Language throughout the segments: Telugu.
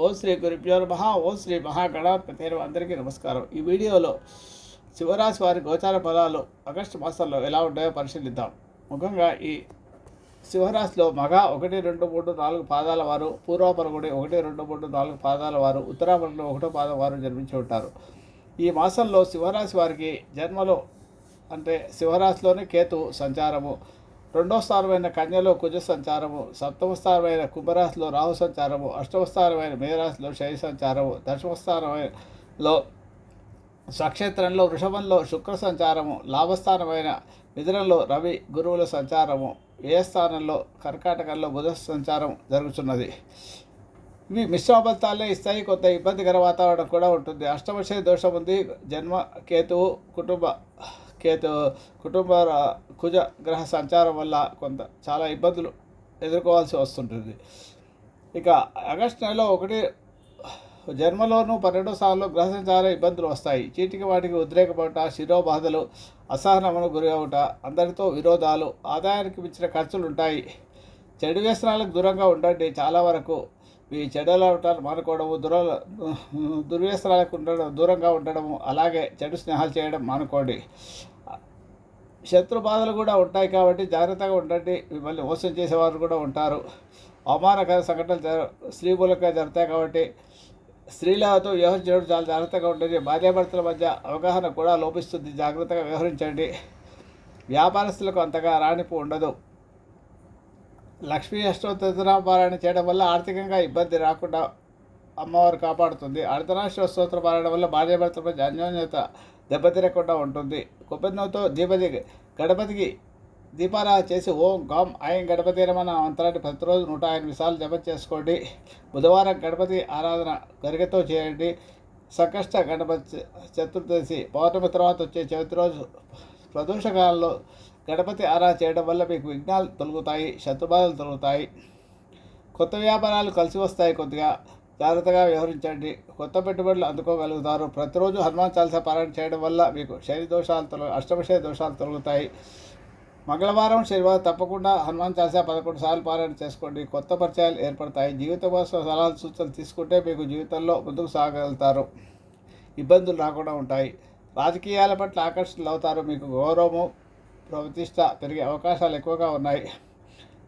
ఓం శ్రీ గురుభ్యో మహా ఓం శ్రీ మహాగణాధిపతి అందరికీ నమస్కారం. ఈ వీడియోలో శివరాశి వారి గోచార ఫలాలు ఆగస్టు మాసంలో ఎలా ఉంటాయో పరిశీలిద్దాం. ముఖ్యంగా ఈ శివరాశిలో మగ ఒకటి రెండు మూడు నాలుగు పాదాల వారు పూర్వపరగుడి ఒకటి రెండు మూడు నాలుగు పాదాల వారు ఉత్తరాపరగుడి ఒకటో పాదం వారు జన్మించి ఉంటారు. ఈ మాసంలో శివరాశి వారికి జన్మలో అంటే శివరాశిలోనే కేతు సంచారము. రెండో స్థానమైన కన్యలో కుజ సంచారము సప్తమ స్థానమైన కుంభరాశిలో రాహు సంచారము అష్టమ స్థానమైన మేరాశిలో శని సంచారము దశమ స్థానమైనలో స్వక్షేత్రంలో వృషభంలో శుక్ర సంచారము లాభస్థానమైన మిథునంలో రవి గురువుల సంచారము ఏ స్థానంలో కర్కాటకంలో బుధ సంచారం జరుగుతున్నది ఇవి మిశ్రమ ఫలితాలే ఇస్తాయి. కొంత ఇబ్బందికర వాతావరణం కూడా ఉంటుంది. అష్టమశయ దోషం ఉంది జన్మ కేతువు కుటుంబ కేతు కుటుంబ కుజ గ్రహ సంచారం వల్ల కొంత చాలా ఇబ్బందులు ఎదుర్కోవాల్సి వస్తుంటుంది. ఇక ఆగస్టు నెలలో ఒకటి జన్మలోనూ పన్నెండో స్థానంలో గ్రహ సంచార ఇబ్బందులు వస్తాయి. చీటికి వాటికి ఉద్రేకపడట శిరోబాధలు అసహనమును గురి అవుట అందరితో విరోధాలు ఆదాయానికి మించిన ఖర్చులు ఉంటాయి చెడు వ్యసనాలకు దూరంగా ఉండండి. చాలా వరకు మీ చెడు అలవాటాలు మానుకోవడము దుర దుర్వ్యసనాలకు ఉండడం దూరంగా ఉండడము అలాగే చెడు స్నేహాలు చేయడం మానుకోండి. శత్రు బాధలు కూడా ఉంటాయి కాబట్టి జాగ్రత్తగా ఉండండి. మిమ్మల్ని మోసం చేసేవారు కూడా ఉంటారు. అవమానకర సంఘటనలు జర స్త్రీ మూలంగా జరుగుతాయి కాబట్టి స్త్రీలతో వ్యవహరించడం చాలా జాగ్రత్తగా ఉంటుంది భార్యాభర్తల మధ్య అవగాహన కూడా లోపిస్తుంది. జాగ్రత్తగా వ్యవహరించండి. వ్యాపారస్తులకు అంతగా రాణింపు ఉండదు. లక్ష్మీ అష్టోత్తరాపారాయణ చేయడం వల్ల ఆర్థికంగా ఇబ్బంది రాకుండా అమ్మవారు కాపాడుతుంది. అర్ధనాశ్వ స్తోత్ర పారాయణ వల్ల భార్యాభర్తల మధ్య అన్యోన్యత దెబ్బతిరకుండా ఉంటుంది. కొబ్బరినూతో దీపది గణపతికి దీపారా చేసి ఓం గాం ఆయన గణపతి రమణ మంత్రాన్ని ప్రతిరోజు నూట ఎనిమిది సార్లు జప చేసుకోండి. బుధవారం గణపతి ఆరాధన గరికతో చేయండి. సంకష్ట గణపతి చతుర్దశి పౌర్ణమి తర్వాత వచ్చే చవితి రోజు ప్రదోషకాలంలో గణపతి ఆరాధన చేయడం వల్ల మీకు విఘ్నాలు తొలగుతాయి శత్రుబాధలు తొలగుతాయి. కొత్త వ్యాపారాలు కలిసి వస్తాయి కొద్దిగా. జాగ్రత్తగా వ్యవహరించండి. కొత్త పెట్టుబడులు అందుకోగలుగుతారు. ప్రతిరోజు హనుమాన్ చాలీసా పారాయణ చేయడం వల్ల మీకు శని దోషాలు తొలగ అష్టమశయ దోషాలు తొలగుతాయి. మంగళవారం శనివారం తప్పకుండా హనుమాన్ చాలీసా పదకొండు సార్లు పారాయణ చేసుకోండి. కొత్త పరిచయాలు ఏర్పడతాయి. జీవిత కోసం సలహాలు సూచనలు తీసుకుంటే మీకు జీవితంలో ముందుకు సాగలుగుతారు. ఇబ్బందులు రాకుండా ఉంటాయి. రాజకీయాల పట్ల ఆకర్షణలు అవుతారు మీకు గౌరవము ప్రతిష్ట పెరిగే అవకాశాలు ఎక్కువగా ఉన్నాయి.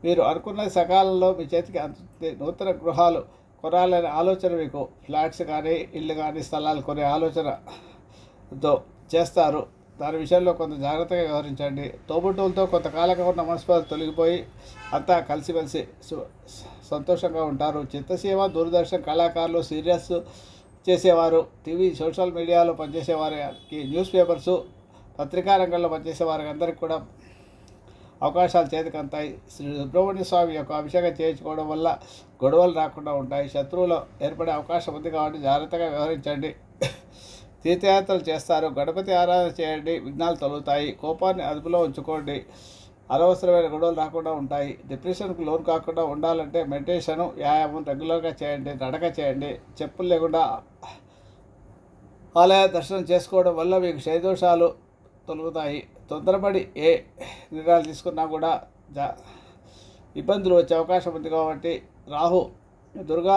మీరు అనుకున్న సకాలంలో మీ చేతికి అందుతుంది నూతన గృహాలు కొనాలనే ఆలోచన మీకు. ఫ్లాట్స్ కానీ ఇల్లు కానీ స్థలాలు కొనే ఆలోచనతో చేస్తారు. దాని విషయంలో కొంత జాగ్రత్తగా వ్యవహరించండి. తోబుట్టువులతో కొంతకాలంగా ఉన్న మనస్పర్ధ తొలగిపోయి అంతా కలిసిమెలిసి సు- సంతోషంగా ఉంటారు. చిత్తసీమ దూరదర్శన్ కళాకారులు సీరియల్స్ చేసేవారు. టీవీ సోషల్ మీడియాలో పనిచేసేవారికి న్యూస్ పేపర్సు పత్రికా రంగంలో పనిచేసే వారికి అందరికీ కూడా అవకాశాలు చేతికంతాయి. శ్రీ సుబ్రహ్మణ్య స్వామి యొక్క అభిషేకం చేయించుకోవడం వల్ల గొడవలు రాకుండా ఉంటాయి. శత్రువులు ఏర్పడే అవకాశం ఉంది కాబట్టి జాగ్రత్తగా వ్యవహరించండి. తీర్థయాత్రలు చేస్తారు. గణపతి ఆరాధన చేయండి. విఘ్నాలు తొలుగుతాయి. కోపాన్ని అదుపులో ఉంచుకోండి. అనవసరమైన గొడవలు రాకుండా ఉంటాయి. డిప్రెషన్కు లోన్ కాకుండా ఉండాలంటే మెడిటేషను వ్యాయామం రెగ్యులర్గా చేయండి. నడక చేయండి. చెప్పులు లేకుండా ఆలయ దర్శనం చేసుకోవడం వల్ల మీకు శైదోషాలు తొలుగుతాయి. తొందరపడి ఏ నిర్ణయాలు తీసుకున్నా కూడా జా ఇబ్బందులు వచ్చే అవకాశం ఉంది కాబట్టి రాహు దుర్గా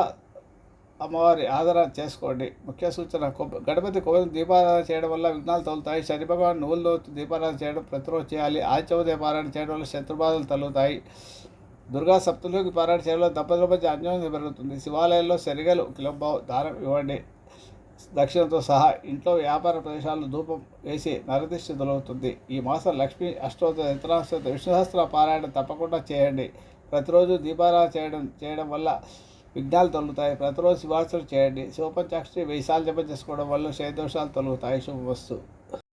అమ్మవారి ఆదరణ చేసుకోండి. ముఖ్య సూచన గణపతి కొబ్బరి దీపారాధన చేయడం వల్ల విఘ్నాలు తొలుతాయి శని భగవాన్ నువ్వులతో దీపారాధన చేయడం ప్రతిరోజు చేయాలి. ఆదిత్యోదయ పారాయణ చేయడం వల్ల శత్రుబాధలు తొలుగుతాయి దుర్గా సప్తులకి పారాయణ చేయడంలో దంపతుల మధ్య అన్యోన్యం పెరుగుతుంది. శివాలయంలో శనిగలు కిలంబావు దారం ఇవ్వండి. దక్షిణతో సహా ఇంట్లో వ్యాపార ప్రదేశాల్లో ధూపం వేసి నరదిష్టి దొరుకుతుంది ఈ మాసం లక్ష్మీ అష్టోత్తర యత్నాష్టోత విష్ణుసహస్ర పారాయణం తప్పకుండా చేయండి. ప్రతిరోజు దీపారాధన చేయడం చేయడం వల్ల విఘ్నాలు తొలుగుతాయి. ప్రతిరోజు శివార్చన చేయండి. శివపంచాక్షరి వెయ్యి సార్లు జపం చేసుకోవడం వల్ల శైదోషాలు తొలుగుతాయి. శుభవస్తు